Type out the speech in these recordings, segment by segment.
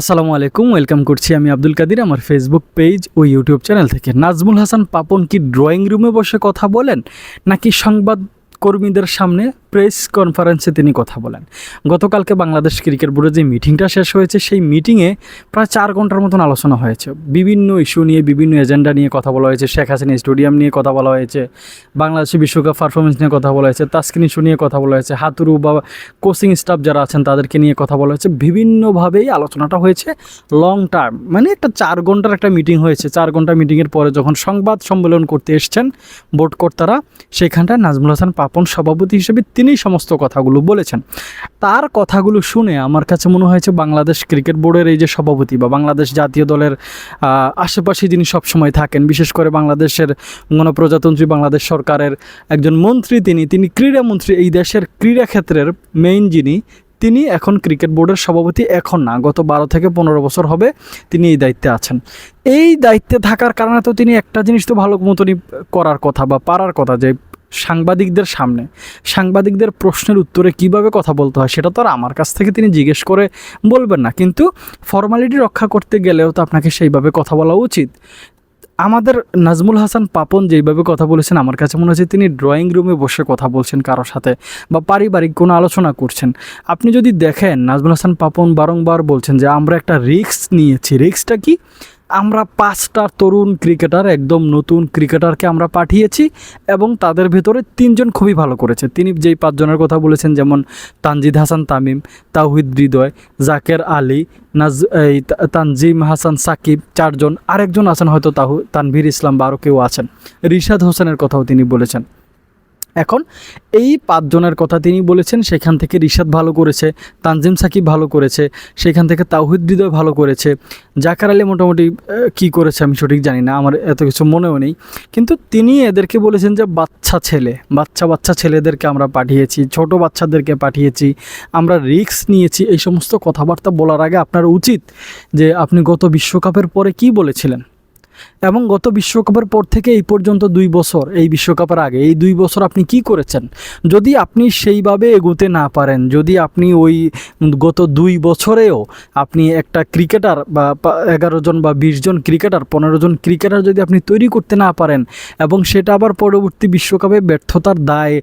আসসালামু আলাইকুম, ওয়েলকাম করছি আমি আব্দুল কাদির, আমার ফেসবুক পেজ ও ইউটিউব চ্যানেল থেকে। নাজমুল হাসান পাপন কি ড্রয়িং রুমে বসে কথা বলেন, নাকি সংবাদ কর্মীদের সামনে প্রেস কনফারেন্সে তিনি কথা বলেন। গতকালকে বাংলাদেশ ক্রিকেট বোর্ডের যে মিটিংটা শেষ হয়েছে, সেই মিটিংয়ে প্রায় চার ঘণ্টার মতন আলোচনা হয়েছে। বিভিন্ন ইস্যু নিয়ে, বিভিন্ন এজেন্ডা নিয়ে কথা বলা হয়েছে, শেখ হাসিনা স্টেডিয়াম নিয়ে কথা বলা হয়েছে, বাংলাদেশে বিশ্বকাপ পারফরমেন্স নিয়ে কথা বলা হয়েছে, তাস্কিন ইস্যু নিয়ে কথা বলা হয়েছে, হাতুরু বা কোচিং স্টাফ যারা আছেন তাদেরকে নিয়ে কথা বলা হয়েছে। বিভিন্নভাবেই আলোচনাটা হয়েছে লং টার্ম মানে একটা চার ঘণ্টার একটা মিটিং হয়েছে। চার ঘণ্টা মিটিংয়ের পরে যখন সংবাদ সম্মেলন করতে এসছেন বোর্ড কর্তারা, সেখানটায় নাজমুল হাসান পাপন সভাপতি হিসেবে তিনি সমস্ত কথাগুলো বলেছেন। তার কথাগুলো শুনে আমার কাছে মনে হয়েছে বাংলাদেশ ক্রিকেট বোর্ডের এই যে সভাপতি বা বাংলাদেশ জাতীয় দলের আশেপাশে যিনি সবসময় থাকেন, বিশেষ করে বাংলাদেশের গণপ্রজাতন্ত্রী বাংলাদেশ সরকারের একজন মন্ত্রী তিনি তিনি ক্রীড়ামন্ত্রী এই দেশের ক্রীড়া ক্ষেত্রের মেইন যিনি, তিনি এখন ক্রিকেট বোর্ডের সভাপতি এখন না, গত বারো থেকে পনেরো বছর হবে তিনি এই দায়িত্বে আছেন। এই দায়িত্বে থাকার কারণে তো তিনি একটা জিনিস তো ভালো মতনই করার কথা বা পারার কথা যে সাংবাদিকদের সামনে। সাংবাদিকদের প্রশ্নের উত্তরে কীভাবে কথা বলতে হয় সেটা তো আর আমার কাছ থেকে তিনি জিজ্ঞেস করে বলবেন না। কিন্তু ফর্মালিটি রক্ষা করতে গেলেও তো আপনাকে সেইভাবে কথা বলা উচিত। আমাদের নাজমুল হাসান পাপন যেইভাবে কথা বলেছেন, আমার কাছে মনে হচ্ছে তিনি ড্রয়িং রুমে বসে কথা বলছেন কারোর সাথে বা পারিবারিক কোনো আলোচনা করছেন। আপনি যদি দেখেন, নাজমুল হাসান পাপন বারংবার বলছেন যে, আমরা একটা রিক্স নিয়েছি। রিক্সটা কি? আমরা পাঁচটা তরুণ ক্রিকেটার, একদম নতুন ক্রিকেটারকে আমরা পাঠিয়েছি এবং তাদের ভেতরে তিনজন খুবই ভালো করেছে। তিনি যেই পাঁচজনের কথা বলেছেন, যেমন তানজিদ হাসান তামিম, তাওহিদ হৃদয়, জাকের আলী, নাজ, এই তানজিম হাসান সাকিব চারজন। আরেকজন আছেন হয়তো তাহু, তানভীর ইসলাম বা আরও কেউ আছেন। রিশাদ হোসেনের কথাও তিনি বলেছেন। এখন এই পাঁচজনের কথা তিনি বলেছেন, সেখান থেকে রিশাদ ভালো করেছে, তানজিম সাকিব ভালো করেছে, সেখান থেকে তাওহিদ হৃদয় ভালো করেছে। জাকার আলী মোটামুটি কী করেছে আমি সঠিক জানি না, আমার এত কিছু মনেও নেই। কিন্তু তিনি এদেরকে বলেছেন যে, বাচ্চা ছেলে, বাচ্চা বাচ্চা ছেলেদেরকে আমরা পাঠিয়েছি, ছোট বাচ্চাদেরকে পাঠিয়েছি, আমরা রিস্ক নিয়েছি, এই সমস্ত কথাবার্তা বলার আগে আপনার উচিত যে, আপনি গত বিশ্বকাপের পরে কি বলেছিলেন? এবং গত বিশ্বকাপের পর থেকে এই পর্যন্ত দুই বছর, এই বিশ্বকাপের আগে, এই দুই বছর আপনি কি করেছেন? যদি আপনি সেইভাবে এগোতে না পারেন, যদি আপনি ওই গত দুই বছরেও আপনি একটা ক্রিকেটার বা এগারো জন বা বিশ জন ক্রিকেটার, পনেরো জন ক্রিকেটার যদি আপনি তৈরি করতে না পারেন এবং সেটা আবার পরবর্তী বিশ্বকাপে ব্যর্থতার দায়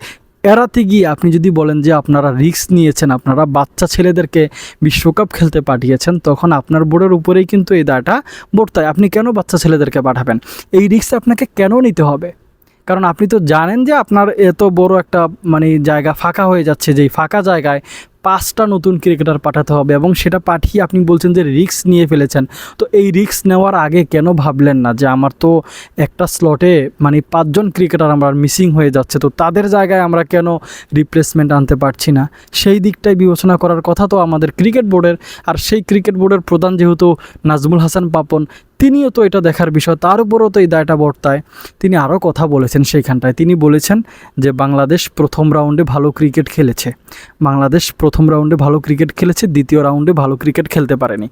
এড়াতে গিয়ে আপনি যদি বলেন যে আপনারা রিস্ক নিয়েছেন, আপনারা বাচ্চা ছেলেদেরকে বিশ্বকাপ খেলতে পাঠিয়েছেন, তখন আপনার বোর্ডের উপরেই কিন্তু এই দায়টা বর্তায়। আপনি কেন বাচ্চা ছেলেদেরকে পাঠাবেন? এই রিক্স আপনাকে কেন নিতে হবে? কারণ আপনি তো জানেন যে আপনার এত বড় একটা মানে জায়গা ফাঁকা হয়ে যাচ্ছে, যেই ফাঁকা জায়গায় পাঁচটা নতুন ক্রিকেটার পাঠাতে হবে এবং সেটা পাঠিয়ে আপনি বলছেন যে রিক্স নিয়ে ফেলেছেন। তো এই রিক্স নেওয়ার আগে কেন ভাবলেন না যে আমার তো একটা স্লটে মানে পাঁচজন ক্রিকেটার আমরা মিসিং হয়ে যাচ্ছে, তো তাদের জায়গায় আমরা কেন রিপ্লেসমেন্ট আনতে পারছি না? সেই দিকটাই বিবেচনা করার কথা তো আমাদের ক্রিকেট বোর্ডের, আর সেই ক্রিকেট বোর্ডের প্রধান যেহেতু নাজমুল হাসান পাপন তিনিও তো এটা দেখার বিষয়, তার উপরও তো এই দায়টা বর্তায়। তিনি আরও কথা বলেছেন সেইখানটায়। তিনি বলেছেন যে বাংলাদেশ প্রথম রাউন্ডে ভালো ক্রিকেট খেলেছে। বাংলাদেশ প্রথম রাউন্ডে ভালো ক্রিকেট খেলেছে, দ্বিতীয় রাউন্ডে ভালো ক্রিকেট খেলতে পারেনি।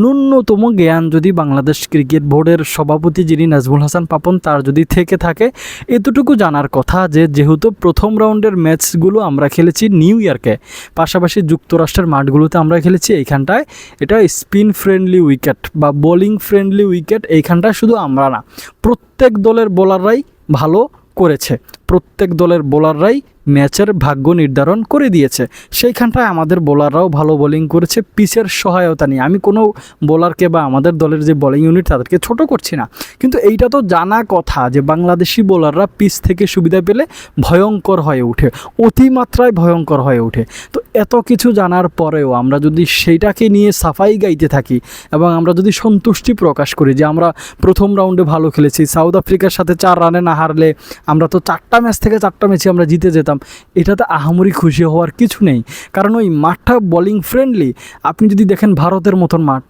ন্যূনতম জ্ঞান যদি বাংলাদেশ ক্রিকেট বোর্ডের সভাপতি যিনি নাজমুল হাসান পাপন, তার যদি থেকে থাকে, এতটুকু জানার কথা যে যেহেতু প্রথম রাউন্ডের ম্যাচগুলো আমরা খেলেছি নিউ ইয়র্কে, পাশাপাশি যুক্তরাষ্ট্রের মাঠগুলোতে আমরা খেলেছি এইখানটায়। এটা স্পিন ফ্রেন্ডলি উইকেট বা বোলিং ফ্রেন্ডলি উইকেট এইখানটা শুধু আমরা না। প্রত্যেক দলের বোলাররাই ভালো করেছে। প্রত্যেক দলের বোলাররাই ম্যাচের ভাগ্য নির্ধারণ করে দিয়েছে। সেইখানটায় আমাদের বোলাররাও ভালো বোলিং করেছে, পিচের সহায়তা নিয়ে। আমি কোনো বোলারকে বা আমাদের দলের যে বোলিং ইউনিট তাদেরকে ছোট করছি না। কিন্তু এইটা তো জানা কথা যে বাংলাদেশি বোলাররা পিচ থেকে সুবিধা পেলে ভয়ঙ্কর হয়ে ওঠে, অতিমাত্রায় ভয়ঙ্কর হয়ে ওঠে। তো এত কিছু জানার পরেও আমরা যদি সেইটাকে নিয়ে সাফাই গাইতে থাকি এবং আমরা যদি সন্তুষ্টি প্রকাশ করি যে আমরা প্রথম রাউন্ডে ভালো খেলেছি, সাউথ আফ্রিকার সাথে চার রানে না হারলে আমরা তো চারটা ম্যাচ থেকে চারটা ম্যাচে আমরা জিতে যেতাম। এটাতে আহামরি খুশি হওয়ার কিছু নেই। কারণ ওই মাঠটা বোলিং ফ্রেন্ডলি আপনি যদি দেখেন ভারতের মতন মাঠ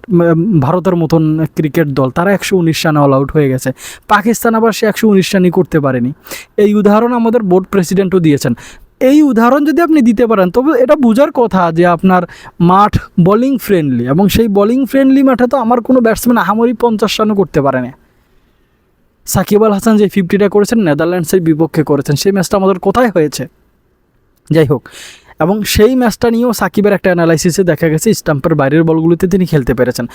ভারতের মতন ক্রিকেট দল, তারা একশো উনিশ রানে অল আউট হয়ে গেছে। পাকিস্তান আবার সে একশো উনিশ রানই করতে পারেনি। এই উদাহরণ আমাদের বোর্ড প্রেসিডেন্টও দিয়েছেন। এই উদাহরণ যদি আপনি দিতে পারেন, তবে এটা বোঝার কথা যে আপনার মাঠ বোলিং ফ্রেন্ডলি এবং সেই বোলিং ফ্রেন্ডলি মাঠে তো আমার কোনো ব্যাটসম্যান আহামরি পঞ্চাশ রানও করতে পারে না। সাকিব আল হাসান যে ফিফটিটা করেছেন, নেদারল্যান্ডসের বিপক্ষে করেছেন, সেই ম্যাচটা আমাদের কোথায় হয়েছে? যাই হোক, এবং সেই ম্যাচটা নিয়েও সাকিবের একটা অ্যানালাইসিসে দেখা গেছে, স্টাম্পের বাইরের বলগুলিতে তিনি খেলতে পেরেছেন।